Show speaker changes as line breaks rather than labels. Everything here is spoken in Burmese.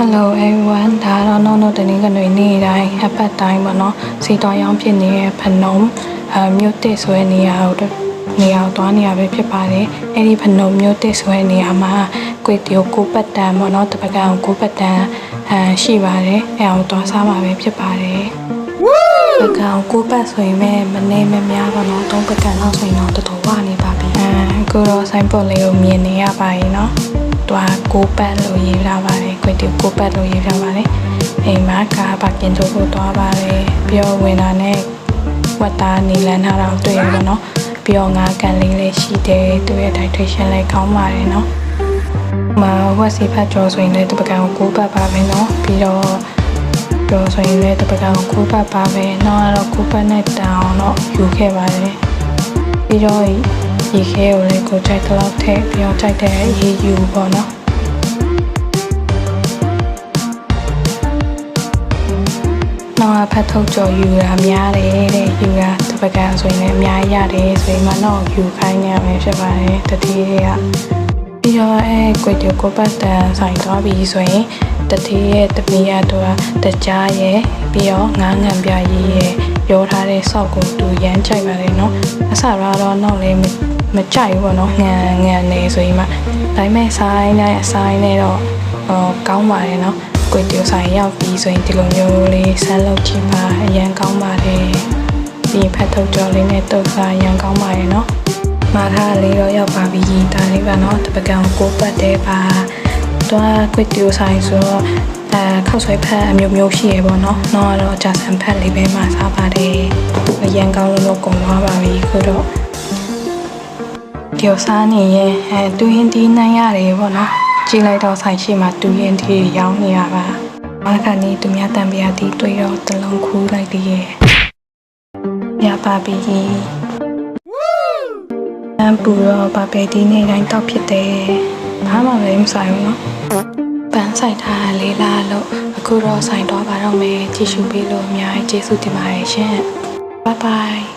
Hello everyone ဒါကတော့နောက်နောက်တနင်္ဂနွေနေ့တိုင်းအပတ်တိုင်းပေါ့နော်စီတော်ရောင်းဖြစ်နေတဲ့ဖနုံအမြို့တစ်ဆွဲနေရာကိုနေရာကိုသွားနေရပဲဖြစ်ပါတယ်အဲ့ဒီဖနုံမြို့တစ်ဆွဲနေရာမှာကွေတီယိုကိုပတ်တန်ပေါ့နော်တပကံကိုပတ်တန်အရှိပါတယ်အဲ့အောင်သွားစားမှာပဲဖြစ်ပါတယ်ပကံကိုပတ်ဆိုရင်ပဲမနေမများပေါ့နော်သုံးပကံလောက်ဆိုရင်တော့တော်တော်ဝနေပါပြီအဲကိုတော့ဆိုင်ပေါ်လေးကိုမြင်နေရပါရင်နော် တွားကိုပတ်လို့ရေးထားပါတယ်ခွေတူကိုပတ်လို့ရေးထားပါတယ်အိမ်မှာကားပါကင်တို့ကိုတွားပါတယ်ပြီးတော့ဝင်လာနဲ့ဝတ်သားနေလန်းထားတာကိုတွေ့ရပါတော့ပြီးတော့ငါကန်လေးလေးရှိတယ်သူရဲ့ titration လည်းကောင်းပါတယ်နော်မဝက်စီဖတ်ကြောဆိုရင်လည်းတပကံကိုကိုပတ်ပါပဲနော်ပြီးတော့ကြောဆိုရင်လည်းတပကံကိုကိုပတ်ပါပဲနောက်ကတော့ကိုပတ်နဲ့တောင်တော့ယူခဲ့ပါတယ်ပြီးတော့ ရေခဲကိုလည်းကိုကြိုက်တော့ထည့်ပြီးတော့ကြိုက်တဲ့ရေယူပေါ့နော်တော့ဖတ်ထုတ်ကြော်ယူတာများတယ်တဲ့ယူတာတပကံဆိုရင်လည်းအများကြီးရတယ်ဆိုရင်မှတော့ယူခိုင်းနေရမယ်ဖြစ်ပါတယ်တတိယကပြီးတော့အဲကွေတီကိုပတ်တန်ဆိုင်သွားပြီဆိုရင်တတိယတမီးရတော့တကြားရဲ့ပြီးတော့ငားငံပြရေးရဲ့ရောထား တဲ့ဆောက်ကိုသူရမ်းကြိုက်ပါတယ်နော်အစတော့တော့နောက်လည်းမကြိုက်ဘူးပေါ့နော်ငံငံနေဆိုရင်မှဒါပေမဲ့ဆိုင်နဲ့အဆိုင်နဲ့တော့ဟောကောင်းပါတယ်နော်ကိုတီဆိုင်ရောက်ပြီးဆိုရင်ဒီလိုမျိုးလေးဆန်းလုပ်ကြည့်ပါအရန်ကောင်းပါတယ်ဒီဖတ်ထုတ်ကြော်လေးနဲ့တုတ်စားအရန်ကောင်းပါတယ်နော်မာထားလေးတော့ရောက်ပါပြီဒါလေးပါနော်တပကံကိုပတ်တယ်ပါတော့ကိုတီဆိုင်ဆိုတော့ အဲခောက်ဆွဲဖက်အမျိုးမျိုးရှိရပေါ့နော်နောက်ကတော့ဂျာဆန်ဖက်လေးပဲမှာစားပါတယ်အရန်ကောင်းလို့တော့ကုန်သွားပါပြီခုတော့ကျော်စားနေရင်အဲတူရင်တီးနိုင်ရတယ်ပေါ့နော်ကြည့်လိုက်တော့ဆိုင်ရှိမှတူရင်ဒီရောင်းနေရပါမခါနေသူများတန်ပြားတီတွေ့တော့တလုံးခူးလိုက်သေးရဲ့ရပါပြီအမ်ပူတော့ဗပေဒီနေ့တိုင်းတောက်ဖြစ်တယ်ဘာမှလည်းမဆိုင်ဘူးနော် ပန်းဆိုင်ထားလေးလားလို့အခုတော့ဆိုင်တော့ပါတော့မယ်ကြည့်ရှုပေးလို့အများကြီးကျေးဇူးတင်ပါတယ်ရှင်ဘိုင်ဘိုင်